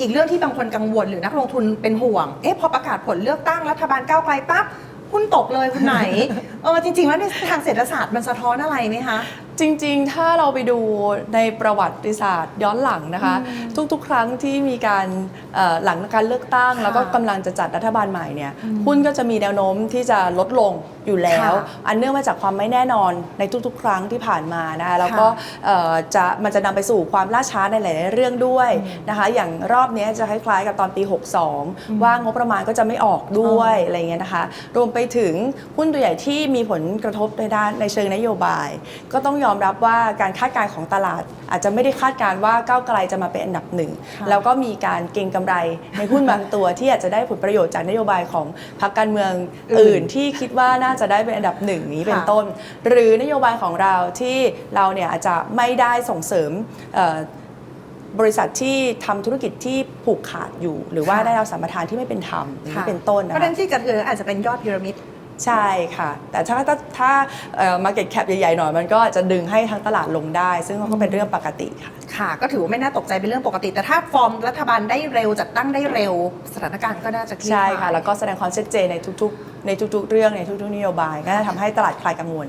อีกเรื่องที่บางคนกังวลหรือนักลงทุนเป็นห่วง เอ๊ะพอประกาศผลเลือกตั้งรัฐบาลก้าวไกลปั๊บหุ้นตกเลยคุณไหน เออจริง ๆ แล้วในทางเศรษฐศาสตร์มันสะท้อนอะไรไหมคะ จริงๆ ถ้าเราไปดูในประวัติศาสตร์ย้อนหลังนะคะ ทุกๆ ครั้งที่มีการเอ่อหลังการเลือกตั้งค่ะแล้วก็กำลังจะจัดรัฐบาลใหม่เนี่ยหุ้นก็จะมีแนวโน้มที่จะลดลงอยู่แล้วค่ะอันเนื่องมาจากความไม่แน่นอนในทุกๆ ครั้งที่ผ่านมานะคะแล้วก็เอ่อจะมันจะนำไปสู่ความล่าช้าในหลายๆเรื่องด้วยนะคะอย่างรอบเนี้ยจะคล้ายๆกับตอนปี 62 ว่างบประมาณก็จะไม่ออกด้วยอะไรเงี้ยนะคะรวมไปถึงหุ้นตัวใหญ่ที่มีผลกระทบในด้านในเชิงนโยบาย ก็ต้องยอมรับว่าการคาดการณ์ของตลาด อาจจะไม่ได้คาดการณ์ว่าก้าวไกลจะมาเป็นอันดับหนึ่งค่ะแล้วก็มีการเก็งกำไรในหุ้นบางตัวที่อาจจะได้ผลประโยชน์จากนโยบายของพรรคการเมืองอื่นอื่นที่คิดว่าน่าจะได้เป็นอันดับหนึ่งนี้เป็นค่ะต้น หรือนโยบายของเราที่เราเนี่ยอาจจะไม่ได้ส่งเสริมเอ่อบริษัทที่ทำธุรกิจที่ผูกขาดอยู่ หรือว่าค่ะได้รับสัมปทานที่ไม่เป็นธรรมอย่างนี้ค่ะเป็นต้นเพนะราะฉะนั้นคะที่กระเทือนอาจจะเป็นยอดพีระมิด ใช่ค่ะ แต่ถ้าถ้าถ้าเอ่อ market cap ใหญ่ๆหน่อยมันก็จะดึงให้ทั้งตลาดลงได้ ซึ่งก็เป็นเรื่องปกติค่ะค่ะ ก็ถือว่าไม่น่าตกใจเป็นเรื่องปกติ แต่ถ้าฟอร์มรัฐบาลได้เร็วจัดตั้งได้เร็ว สถานการณ์ก็น่าจะคลี่ใช่คค่ะลายแล้วก็แสดงความชัดเจนในทุกๆ ในทุกๆ เรื่องในทุกๆนโยบายก็จะทำให้ตลาดคลายกังวล